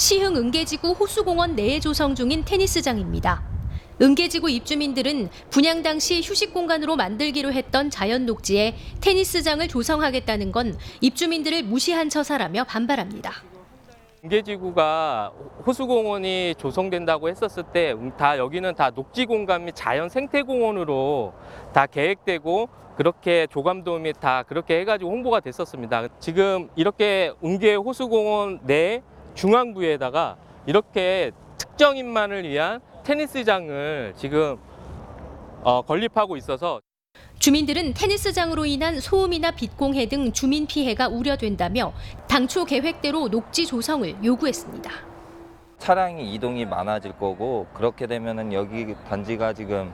시흥 은계지구 호수공원 내에 조성 중인 테니스장입니다. 은계지구 입주민들은 분양 당시 휴식 공간으로 만들기로 했던 자연 녹지에 테니스장을 조성하겠다는 건 입주민들을 무시한 처사라며 반발합니다. 은계지구가 호수공원이 조성된다고 했었을 때 다 여기는 다 녹지 공간 및 자연 생태공원으로 다 계획되고 그렇게 조감도 및다 그렇게 해가지고 홍보가 됐었습니다. 지금 이렇게 은계 호수공원 내 중앙부에다가 이렇게 특정인만을 위한 테니스장을 지금 어, 건립하고 있어서 주민들은 테니스장으로 인한 소음이나 빛공해 등 주민 피해가 우려된다며 당초 계획대로 녹지 조성을 요구했습니다. 차량이 이동이 많아질 거고 그렇게 되면은 여기 단지가 지금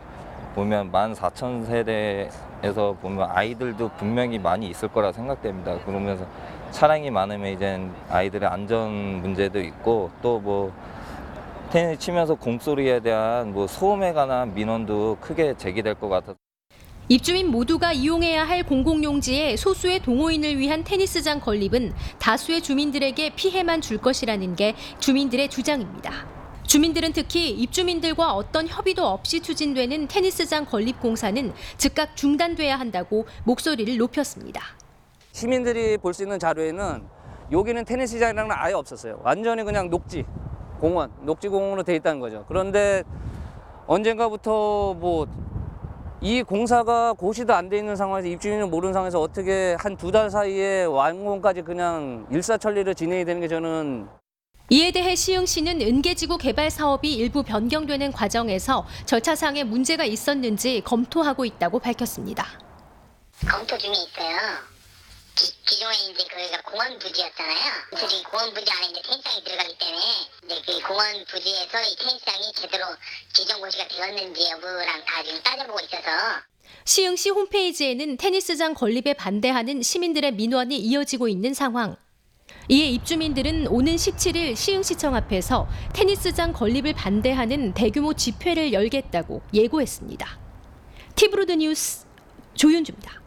보면 14,000세대에서 보면 아이들도 분명히 많이 있을 거라 생각됩니다. 그러면서 차량이 많으면 이제 아이들의 안전 문제도 있고 또뭐 테니스 치면서 공소리에 대한 뭐 소음에 관한 민원도 크게 제기될 것 같아서 입주민 모두가 이용해야 할 공공용지에 소수의 동호인을 위한 테니스장 건립은 다수의 주민들에게 피해만 줄 것이라는 게 주민들의 주장입니다. 주민들은 특히 입주민들과 어떤 협의도 없이 추진되는 테니스장 건립 공사는 즉각 중단돼야 한다고 목소리를 높였습니다. 시민들이 볼 수 있는 자료에는 여기는 테니스장이라는 건 아예 없었어요. 완전히 그냥 녹지 공원, 녹지 공원으로 돼 있다는 거죠. 그런데 언젠가부터 뭐 이 공사가 고시도 안 돼 있는 상황에서 입주민은 모르는 상황에서 어떻게 한 두 달 사이에 완공까지 그냥 일사천리로 진행이 되는 게 저는 이에 대해 시흥 시는 은계지구 개발 사업이 일부 변경되는 과정에서 절차상의 문제가 있었는지 검토하고 있다고 밝혔습니다. 검토 중에 있어요. 기, 기존에 이제 거기가 공원 부지였잖아요. 그래서 이 공원 부지 안에 이제 테니스장이 들어가기 때문에 이제 그 공원 부지에서 이 테니스장이 제대로 지정 고시가 되었는지 여부랑 다 지금 따져보고 있어서 시흥시 홈페이지에는 테니스장 건립에 반대하는 시민들의 민원이 이어지고 있는 상황. 이에 입주민들은 오는 17일 시흥시청 앞에서 테니스장 건립을 반대하는 대규모 집회를 열겠다고 예고했습니다. 티브로드 뉴스 조윤주입니다.